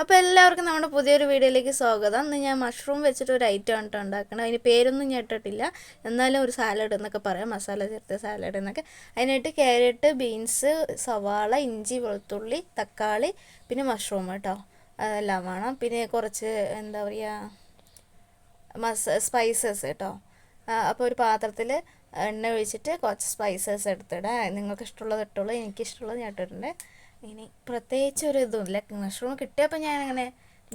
അപ്പോൾ എല്ലാവർക്കും നമ്മുടെ പുതിയൊരു വീഡിയോയിലേക്ക് സ്വാഗതം. ഇന്ന് ഞാൻ മഷ്റൂം വെച്ചിട്ട് ഒരു ഐറ്റം ആണ് ഉണ്ടാക്കണം അതിന് പേരൊന്നും ഞാൻ ഇട്ടിട്ടില്ല. എന്നാലും ഒരു സാലഡ് എന്നൊക്കെ പറയാം. മസാല ചേർത്ത സാലഡ് എന്നൊക്കെ. അതിനായിട്ട് ക്യാരറ്റ് ബീൻസ് സവാള ഇഞ്ചി വെളുത്തുള്ളി തക്കാളി പിന്നെ മഷ്റൂം കേട്ടോ അതെല്ലാം വേണം. പിന്നെ കുറച്ച് എന്താ പറയുക മസ സ്പൈസസ് കേട്ടോ അപ്പോൾ ഒരു പാത്രത്തിൽ എണ്ണ ഒഴിച്ചിട്ട് കുറച്ച് സ്പൈസസ് എടുത്തിടാം. നിങ്ങൾക്ക് ഇഷ്ടമുള്ളത് ഇട്ടുള്ളൂ എനിക്കിഷ്ടമുള്ളത് ഞാൻ ഇട്ടിട്ടുണ്ട്. ഇനി പ്രത്യേകിച്ച് ഒരു ഇതുമില്ല മഷ്റൂം കിട്ടിയപ്പോൾ ഞാൻ അങ്ങനെ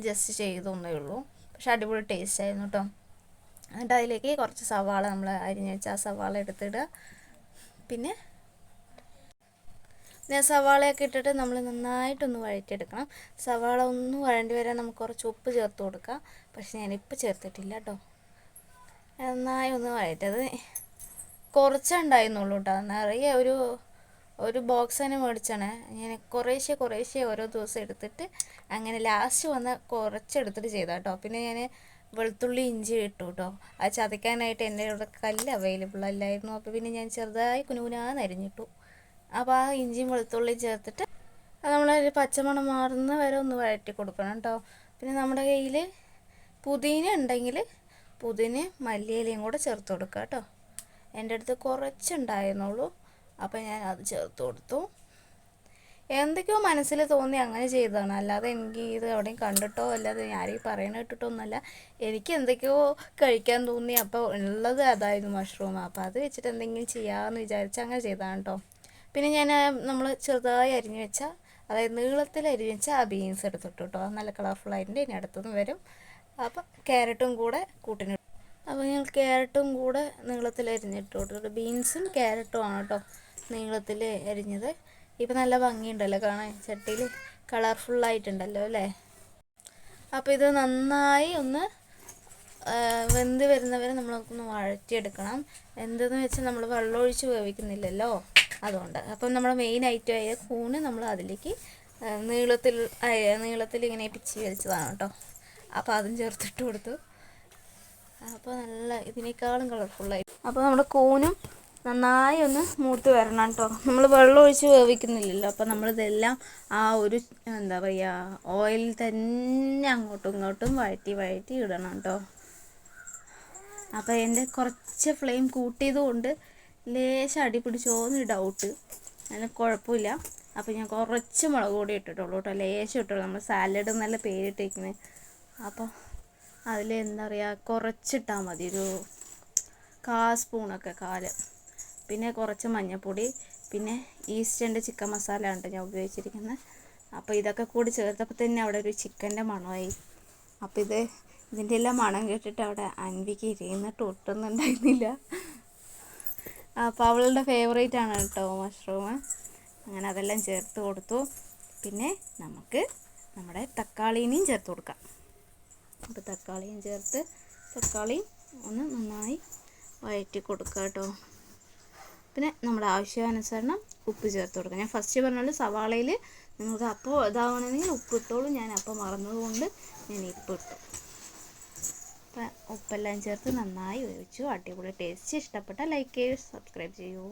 ജസ്റ്റ് ചെയ്തൊന്നേ ഉള്ളൂ. പക്ഷെ അടിപൊളി ടേസ്റ്റ് ആയിരുന്നു കേട്ടോ എന്നിട്ട് അതിലേക്ക് കുറച്ച് സവാള നമ്മൾ അരിഞ്ഞ് വെച്ച ആ സവാള എടുത്തിടുക. പിന്നെ ഞാൻ സവാളയൊക്കെ ഇട്ടിട്ട് നമ്മൾ നന്നായിട്ടൊന്ന് വഴറ്റിയെടുക്കണം. സവാള ഒന്ന് വഴണ്ടി വരാൻ നമുക്ക് കുറച്ച് ഉപ്പ് ചേർത്ത് കൊടുക്കാം. പക്ഷെ ഞാനിപ്പോൾ ചേർത്തിട്ടില്ല കേട്ടോ നന്നായി ഒന്ന് വഴറ്റത് കുറച്ചേ ഉണ്ടായിരുന്നുള്ളൂ കേട്ടോ നിറയെ ഒരു ഒരു ബോക്സ് തന്നെ മേടിച്ചാണ്. ഇങ്ങനെ കുറേശ്ശെ കുറേശ്ശെ ഓരോ ദിവസം എടുത്തിട്ട് അങ്ങനെ ലാസ്റ്റ് വന്ന കുറച്ചെടുത്തിട്ട് ചെയ്താ കേട്ടോ പിന്നെ ഞാൻ വെളുത്തുള്ളി ഇഞ്ചി ഇട്ടു കേട്ടോ അത് ചതയ്ക്കാനായിട്ട് എന്റെ ഇവിടെ കല്ല് അവൈലബിൾ അല്ലായിരുന്നു. അപ്പോൾ പിന്നെ ഞാൻ ചെറുതായി കുനുകുനാന്ന് അരിഞ്ഞിട്ടു. അപ്പോൾ ആ ഇഞ്ചിയും വെളുത്തുള്ളിയും ചേർത്തിട്ട് അത് നമ്മളൊരു പച്ചമണം മാറുന്ന വരെ ഒന്ന് വഴറ്റി കൊടുക്കണം കേട്ടോ പിന്നെ നമ്മുടെ കയ്യിൽ പുതിന ഉണ്ടെങ്കിൽ പുതിന മല്ലിയിലയും കൂടെ ചേർത്ത് കൊടുക്കുക കേട്ടോ എന്റെ അടുത്ത് കുറച്ചുണ്ടായിരുന്നുള്ളൂ. അപ്പോൾ ഞാൻ അത് ചേർത്ത് കൊടുത്തു. എന്തൊക്കെയോ മനസ്സിൽ തോന്നി അങ്ങനെ ചെയ്തതാണ്. അല്ലാതെ എനിക്ക് ഇത് എവിടെയും കണ്ടിട്ടോ അല്ലാതെ ആരെയും പറയണ കേട്ടിട്ടൊന്നുമല്ല. എനിക്ക് എന്തൊക്കെയോ കഴിക്കാൻ തോന്നി. അപ്പോൾ ഉള്ളത് അതായിരുന്നു മഷ്റൂം അപ്പോൾ അത് വെച്ചിട്ട് എന്തെങ്കിലും ചെയ്യാമെന്ന് വിചാരിച്ച് അങ്ങനെ ചെയ്തതാണ് കേട്ടോ പിന്നെ ഞാൻ നമ്മൾ ചെറുതായി അരിഞ്ഞു വെച്ച അതായത് നീളത്തിൽ അരിഞ്ഞു വെച്ച ആ ബീൻസ് എടുത്തിട്ടു കേട്ടോ നല്ല കളർഫുൾ ആയിട്ടുണ്ട് ഇനി അടുത്തുനിന്ന് വരും. അപ്പം ക്യാരറ്റും കൂടെ കൂട്ടിന് അപ്പോൾ ഞങ്ങൾ ക്യാരറ്റും കൂടെ നീളത്തിൽ അരിഞ്ഞിട്ട് കൊടുത്തിട്ട് ബീൻസും ക്യാരറ്റും ആണ് കേട്ടോ നീളത്തിൽ അരിഞ്ഞത്. ഇപ്പം നല്ല ഭംഗിയുണ്ടല്ലോ കാണാൻ. ചട്ടിയിൽ കളർഫുള്ളായിട്ടുണ്ടല്ലോ അല്ലേ? അപ്പോൾ ഇത് നന്നായി ഒന്ന് വെന്ത് വരുന്നവരെ നമ്മളൊന്ന് വഴറ്റിയെടുക്കണം. എന്തെന്ന് വെച്ചാൽ നമ്മൾ വെള്ളമൊഴിച്ച് വേവിക്കുന്നില്ലല്ലോ അതുകൊണ്ട്. അപ്പം നമ്മുടെ മെയിൻ ഐറ്റം ആയ കൂണ് നമ്മൾ അതിലേക്ക് നീളത്തിൽ നീളത്തിൽ ഇങ്ങനെ പിച്ചി വലിച്ചതാണ് കേട്ടോ. അപ്പോൾ അതും ചേർത്തിട്ട് കൊടുത്തു. അപ്പോൾ നല്ല ഇതിനേക്കാളും കളർഫുള്ളായി അപ്പോൾ നമ്മുടെ കൂനും നന്നായി ഒന്ന് മൂത്ത് വരണം കേട്ടോ നമ്മൾ വെള്ളം ഒഴിച്ച് വേവിക്കുന്നില്ലല്ലോ. അപ്പോൾ നമ്മളിതെല്ലാം ആ ഒരു എന്താ പറയുക ഓയിൽ തന്നെ അങ്ങോട്ടും ഇങ്ങോട്ടും വഴറ്റി വഴറ്റി ഇടണം കേട്ടോ അപ്പോൾ എന്റെ കുറച്ച് ഫ്ലെയിം കൂട്ടിയത് കൊണ്ട് ലേശം അടി പിടിച്ചോന്ന് ഡൗട്ട് അതിന് കുഴപ്പമില്ല അപ്പോൾ ഞാൻ കുറച്ച് മുളക് പൊടി ഇട്ടിട്ടുള്ളൂ കേട്ടോ ലേശം ഇട്ടുള്ളൂ. നമ്മൾ സാലഡ് നല്ല പേരിട്ടിരിക്കുന്നത് അപ്പോൾ അതിൽ എന്താ പറയുക കുറച്ചിട്ടാൽ മതി. ഒരു കാ സ്പൂണൊക്കെ കാൽ. പിന്നെ കുറച്ച് മഞ്ഞൾപ്പൊടി പിന്നെ ഈസ്റ്റേന്റെ ചിക്കൻ മസാല ഉണ്ട് ഞാൻ ഉപയോഗിച്ചിരിക്കുന്നത് അപ്പോൾ ഇതൊക്കെ കൂടി ചേർത്തപ്പോൾ തന്നെ അവിടെ ഒരു ചിക്കന്റെ മണമായി. അപ്പോൾ ഇത് ഇതിന്റെ എല്ലാം മണം കേട്ടിട്ട് അവിടെ അൻവിക്ക് ഇരുന്നിട്ട് ഒട്ടുന്നുണ്ടായിരുന്നില്ല. അപ്പോൾ അവളുടെ ഫേവറേറ്റ് ആണ് കേട്ടോ മഷ്റൂം അങ്ങനെ അതെല്ലാം ചേർത്ത് കൊടുത്തു. പിന്നെ നമുക്ക് നമ്മുടെ തക്കാളിനെയും ചേർത്ത് കൊടുക്കാം. അപ്പോൾ തക്കാളിയും ചേർത്ത് തക്കാളി ഒന്ന് നന്നായി വഴറ്റി കൊടുക്കുക കേട്ടോ പിന്നെ നമ്മുടെ ആവശ്യാനുസരണം ഉപ്പ് ചേർത്ത് കൊടുക്കുക ഞാൻ ഫസ്റ്റ് പറഞ്ഞാൽ സവാളയിൽ നിങ്ങൾക്ക് അപ്പോൾ ഇതാവണമെങ്കിൽ ഉപ്പ് ഇട്ടോളൂ. ഞാൻ അപ്പോൾ മറന്നതുകൊണ്ട് ഞാൻ ഇപ്പം ഇട്ടു. അപ്പം ഉപ്പെല്ലാം ചേർത്ത് നന്നായി വേവിച്ചു. അടിപൊളി ടേസ്റ്റ് ഇഷ്ടപ്പെട്ടാൽ ലൈക്ക് ചെയ്യൂ സബ്സ്ക്രൈബ് ചെയ്യൂ.